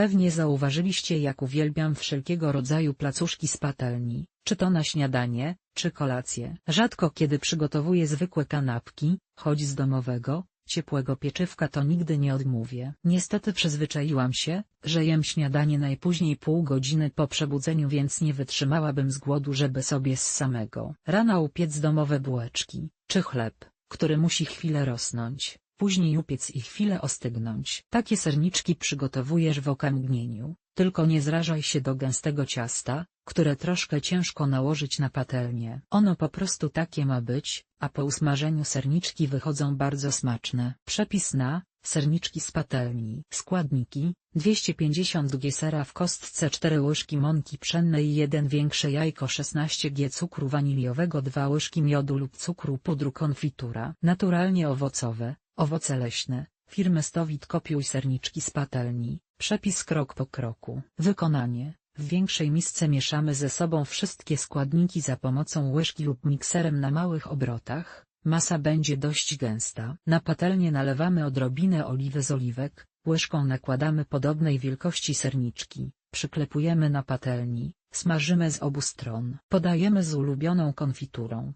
Pewnie zauważyliście jak uwielbiam wszelkiego rodzaju placuszki z patelni, czy to na śniadanie, czy kolację. Rzadko kiedy przygotowuję zwykłe kanapki, choć z domowego, ciepłego pieczywka to nigdy nie odmówię. Niestety przyzwyczaiłam się, że jem śniadanie najpóźniej pół godziny po przebudzeniu więc nie wytrzymałabym z głodu żeby sobie z samego rana upiec domowe bułeczki, czy chleb, który musi chwilę rosnąć, później upiec i chwilę ostygnąć. Takie serniczki przygotowujesz w okamgnieniu, tylko nie zrażaj się do gęstego ciasta, które troszkę ciężko nałożyć na patelnię. Ono po prostu takie ma być, a po usmażeniu serniczki wychodzą bardzo smaczne. Przepis na serniczki z patelni. Składniki 250 g sera w kostce 4 łyżki mąki pszennej 1 większe jajko 16 g cukru waniliowego 2 łyżki miodu lub cukru pudru konfitura. Naturalnie owocowe, owoce leśne, firmy Stowit kopiuj serniczki z patelni. Przepis krok po kroku. Wykonanie w większej misce mieszamy ze sobą wszystkie składniki za pomocą łyżki lub mikserem na małych obrotach, masa będzie dość gęsta. Na patelnię nalewamy odrobinę oliwy z oliwek, łyżką nakładamy podobnej wielkości serniczki, przyklepujemy na patelni, smażymy z obu stron. Podajemy z ulubioną konfiturą.